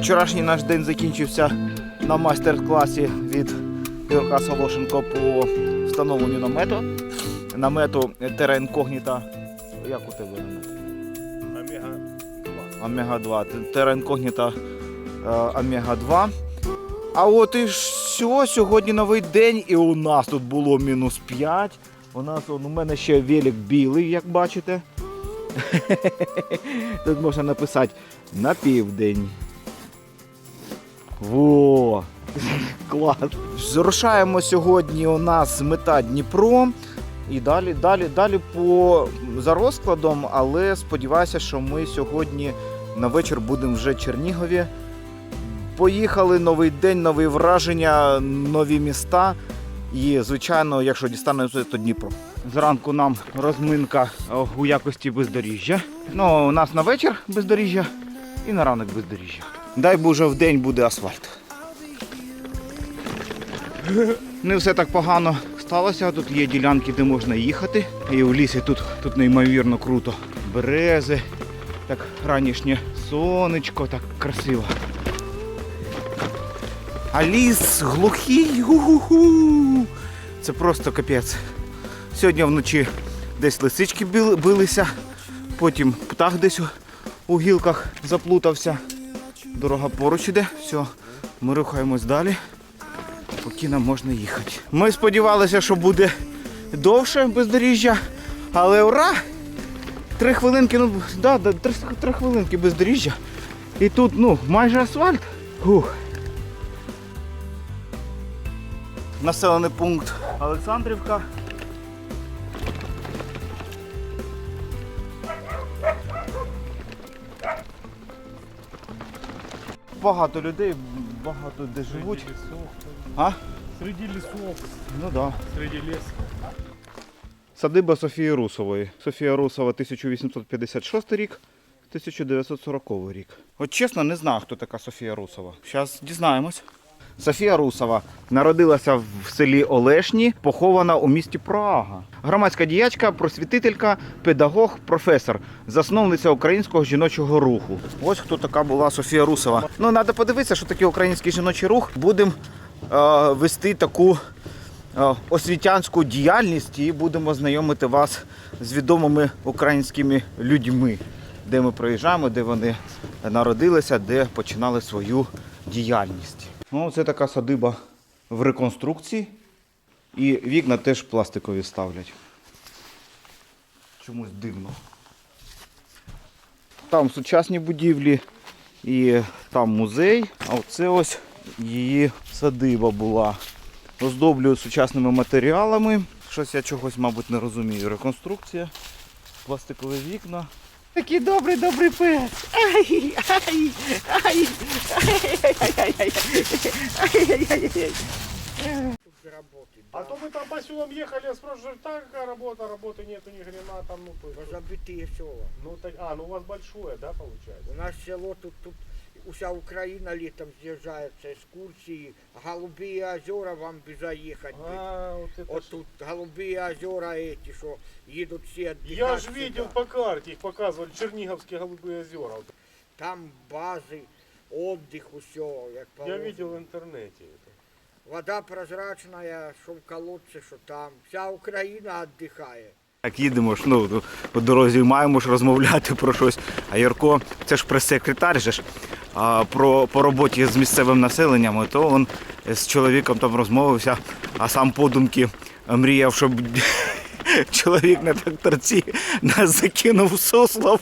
Вчорашній наш день закінчився на майстер-класі від Ігорка Солошенко по встановленню намету. Намету Terra Incognita. Як у тебе намет? Омега 2. Омега 2. Terra Incognita е, Омега 2. А от і все, сьогодні новий день, і у нас тут було мінус 5. У нас он, у мене ще велик білий, як бачите. Тут можна написати на південь. Во! Клас! Зрушаємо сьогодні у нас мета Дніпро. І далі, далі, далі по за розкладом, але сподіваюся, що ми сьогодні на вечір будемо вже Чернігові. Поїхали новий день, нові враження, нові міста. І, звичайно, якщо дістанемося, то Дніпро. Зранку нам розминка у якості бездоріжжя. Ну, у нас на вечір бездоріжжя і на ранок бездоріжжя. Дай Боже, в день буде асфальт. Не все так погано сталося. Тут є ділянки, де можна їхати. І в лісі тут, тут неймовірно круто. Берези, так ранішнє сонечко, так красиво. А ліс глухий. Гу-гу-гу. Це просто капець. Сьогодні вночі десь лисички били- билися, потім птах десь у гілках заплутався. Дорога поруч іде, все, ми рухаємось далі, поки нам можна їхати. Ми сподівалися, що буде довше бездоріжжя, але ура! Три хвилинки, ну да, да, три, три хвилинки бездоріжжя. І тут ну, майже асфальт. Фух. Населений пункт Олександрівка. Багато людей, багато де живуть. А? Среди лесов. Ну да. Среди лісу. Садиба Софії Русової. Софія Русова 1856 рік, 1940 рік. От чесно, не знаю, хто така Софія Русова. Зараз дізнаємось. Софія Русова народилася в селі Олешні, похована у місті Прага. Громадська діячка, просвітителька, педагог, професор, засновниця українського жіночого руху. Ось хто така була Софія Русова. Ну, треба подивитися, що таке український жіночий рух. Будемо е, вести таку е, освітянську діяльність і будемо знайомити вас з відомими українськими людьми, де ми проїжджаємо, де вони народилися, де починали свою діяльність. Ну, це така садиба в реконструкції. І вікна теж пластикові ставлять. Чомусь дивно. Там сучасні будівлі і там музей, а оце ось її садиба була оздоблюють сучасними матеріалами. Щось я чогось, мабуть, не розумію. Реконструкція, пластикові вікна. Такий добрий, добрий пес. Ай, ай, ай, ай, ай, работы. А то мы там по селам ехали, я спрашиваю, так работа, работы нету ни хрена там, ну, забитые села. Ну, так, а, ну у вас большое, да, получается? У нас село тут, тут вся Украина летом съезжается, экскурсии. Голубые озера вам бы заехать. бы. А, вот это Вот ж- тут голубые озера эти, что едут все отдыхать Я ж сюда. видел по карте, их показывали, Черниговские голубые озера. Вот Там базы, отдых, все. Я Як положено. видел в интернете это. Вода прозрачная, что в колодце, что там. Вся Украина отдыхает. Так їдемо ж, ну, по дорозі маємо ж розмовляти про щось. А Юрко, це ж прес-секретар же ж, а, про, по роботі з місцевим населенням, то він з чоловіком там розмовився, а сам подумки мріяв, щоб чоловік на тракторці нас закинув в.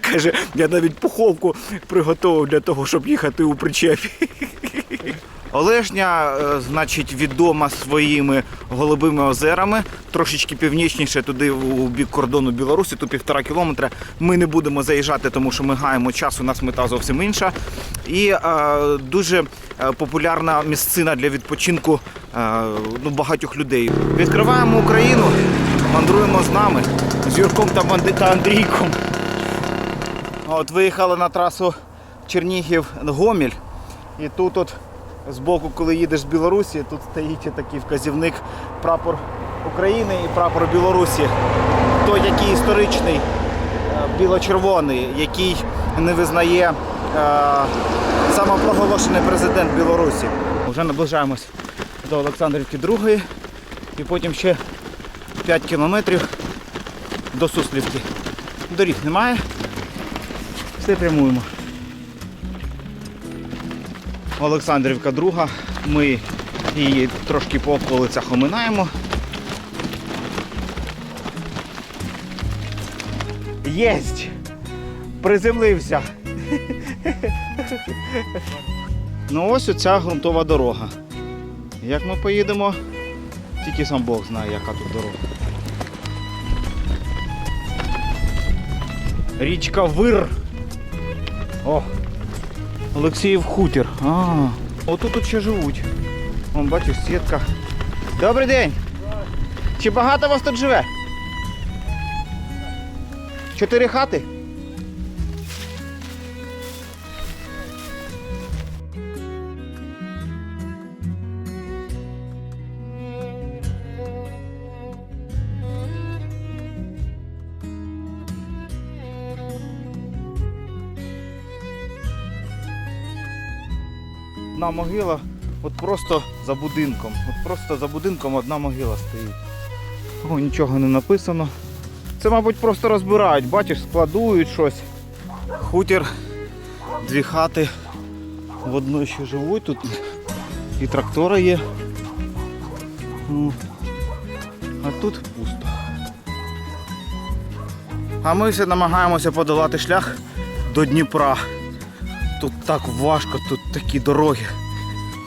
Каже, я навіть пуховку приготував для того, щоб їхати у причепі. Олешня, е, значить, відома своїми голубими озерами. Трошечки північніше туди у бік кордону Білорусі, тут півтора кілометра. Ми не будемо заїжджати, тому що ми гаємо час, у нас мета зовсім інша. І е, дуже е, популярна місцина для відпочинку е, ну, багатьох людей. Відкриваємо Україну, мандруємо з нами, з Юрком та, Андрійком. От виїхали на трасу Чернігів-Гоміль. І тут от збоку, коли їдеш з Білорусі, тут стоїть такий вказівник прапор України і прапор Білорусі. Той, який історичний, е, біло-червоний, який не визнає е, самопроголошений президент Білорусі. Вже наближаємось до Олександрівки Другої і потім ще 5 кілометрів до Суслівки. Доріг немає. Все прямуємо. Олександрівка друга. Ми її трошки по околицях оминаємо. Єсть! Приземлився. Ну ось оця ґрунтова дорога. Як ми поїдемо, тільки сам Бог знає, яка тут дорога. Річка Вир. О! Олексіїв хутір. А, отут тут ще живуть. Вон бачиш, сітка. Добрий день! Чи багато вас тут живе? Чотири хати? Одна могила, от просто за будинком. От просто за будинком одна могила стоїть. О, нічого не написано. Це, мабуть, просто розбирають, бачиш, складують щось. Хутір, дві хати. В одній ще живуть, тут і трактори є. А тут пусто. А ми все намагаємося подолати шлях до Дніпра. Тут так важко, тут такі дороги.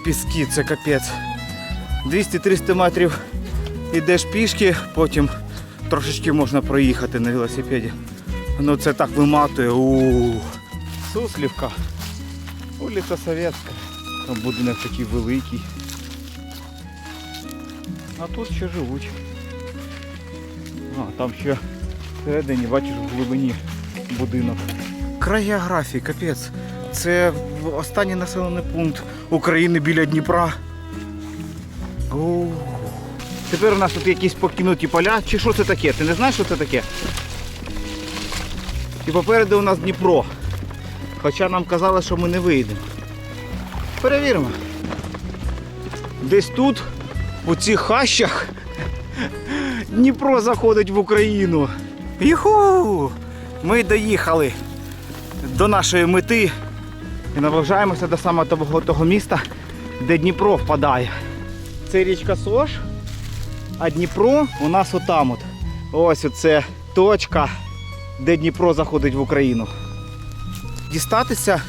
Піски, це капець. 200-300 метрів ідеш пішки, потім трошечки можна проїхати на велосипеді. Ну це так виматує. у Суслівка. Вулиця Совєтська. Там будинок такий великий. А тут ще живуть. А, там ще всередині, бачиш, в глибині будинок. Край капець. Це останній населений пункт України біля Дніпра. О. Тепер у нас тут якісь покинуті поля. Чи що це таке? Ти не знаєш, що це таке? І попереду у нас Дніпро. Хоча нам казали, що ми не вийдемо. Перевіримо. Десь тут, у цих хащах, Дніпро заходить в Україну. Юху! Ми доїхали до нашої мети і наближаємося до самого того, того міста, де Дніпро впадає. Це річка Сош, а Дніпро у нас отам от. Ось оце точка, де Дніпро заходить в Україну. Дістатися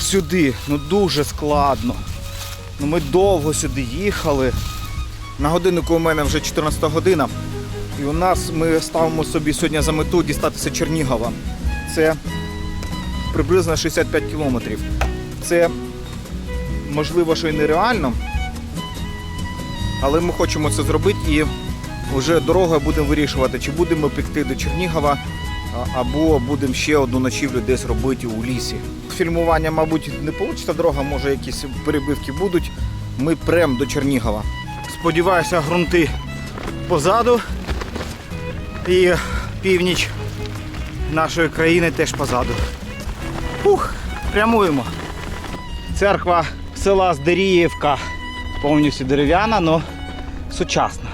сюди ну дуже складно. Ну, ми довго сюди їхали. На годиннику у мене вже 14 година. І у нас ми ставимо собі сьогодні за мету дістатися Чернігова. Це приблизно 65 кілометрів. Це можливо, що і нереально. Але ми хочемо це зробити і вже дорогою будемо вирішувати, чи будемо пекти до Чернігова, або будемо ще одну ночівлю десь робити у лісі. Фільмування, мабуть, не вийде дорога, може якісь перебивки будуть. Ми прям до Чернігова. Сподіваюся, ґрунти позаду. І північ нашої країни теж позаду. Ух, прямуємо. Церква села Здеріївка повністю дерев'яна, але сучасна.